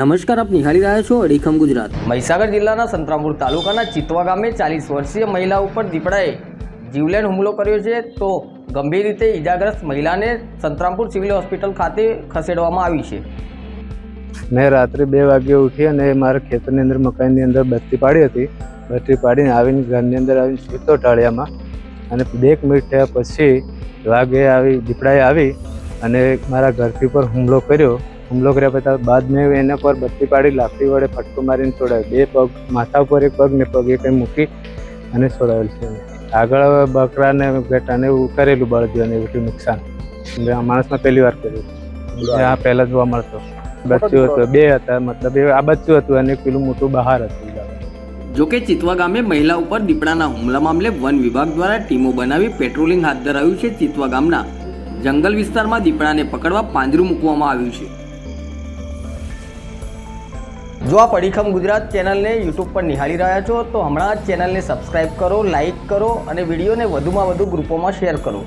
નમસ્કાર આપ નિહાળી રહ્યા છો અડીખમ ગુજરાત. મહીસાગર જિલ્લાના સંતરામપુર તાલુકાના ચિતવા ગામે ચાલીસ વર્ષીય મહિલા ઉપર દીપડાએ જીવલેણ હુમલો કર્યો છે. તો ગંભીર રીતે ઈજાગ્રસ્ત મહિલાને સંતરામપુર સિવિલ હોસ્પિટલ ખાતે ખસેડવામાં આવી છે. મેં રાત્રે બે વાગે ઉઠી અને મારા ખેતરની અંદર મકાઈની અંદર બત્તી પાડી હતી. બત્તી પાડીને આવીને ઘરની અંદર આવીને સૂતો ટાળિયામાં અને બે એક મિનિટ થયા પછી વાઘે આવી દીપડાએ આવી અને મારા ઘરથી પર હુમલો કર્યો. હુમલો કર્યા પછી બાદ મેં એના પર બત્તી પાડી, લાકડી વડે ફટકો મારીને છોડાવ્યો બે પગ, માથા ઉપર એક પગ ને પગ એ કંઈ મૂકી અને છોડાવેલ છે. આગળ બકરાને ઘટાને એવું કરેલું બળદીઓને એવું નુકસાન. માણસમાં પહેલી વાર કર્યું. આ પહેલાં જોવા મળતો. બચ્ચું હતું. બે હતા, મતલબ એ આ બચ્ચું હતું અને પેલું મોટું બહાર હતું. જોકે ચિતવા ગામે મહિલા ઉપર દીપડાના હુમલા મામલે વન વિભાગ દ્વારા ટીમો બનાવી પેટ્રોલિંગ હાથ ધરાયું છે ચિતવા ગામના. જંગલ વિસ્તારમાં દીપડાને પકડવા પાંજરું મૂકવામાં આવ્યું છે. જો આપ અડીખમ ગુજરાત ચેનલને યુટ્યુબ પર નિહાળી રહ્યા છો, તો હમણાં જ ચેનલને સબસ્ક્રાઇબ કરો લાઇક કરો અને વિડીયોને વધુમાં વધુ ગ્રુપોમાં શેર કરો.